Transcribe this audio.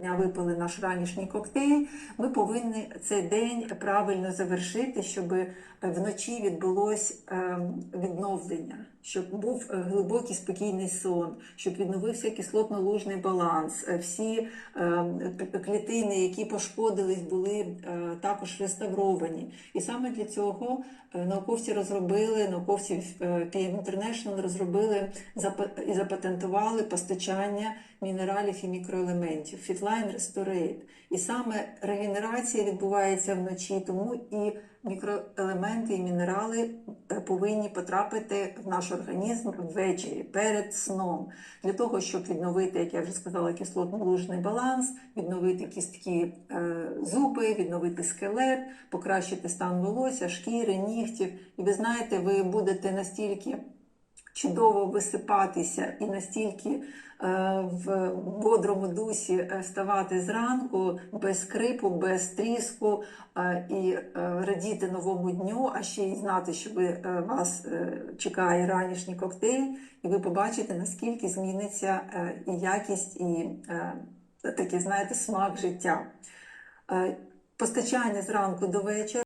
дня випили наш ранішній коктейль, ми повинні цей день правильно завершити, щоб вночі відбулось ем, відновлення, щоб був е, глибокий спокійний сон, щоб відновився кислотно-лужний баланс. Е, Всі ем, клітини, які пошкодились, були е, також реставровані. І саме для цього е, науковці розробили, науковці е, PM International розробили і запатентували постачання мінералів і мікроелементів Fitline Restorate. І саме регенерація відбувається вночі, тому і мікроелементи і мінерали е, повинні потрапити в наш організм ввечері перед сном, для того, щоб відновити, як я вже сказала, кислотно-лужний баланс, відновити кістки е, зуби, відновити скелет, покращити стан волосся, шкіри, нігтів. І ви знаєте, ви будете настільки чудово висипатися і настільки е, в бодрому дусі е, вставати зранку без крипу, без тріску е, і радіти новому дню, а ще й знати, що ви, вас чекає ранішній коктейль, і ви побачите, наскільки зміниться і якість, і такий, знаєте, смак життя. Постачання зранку до вечора.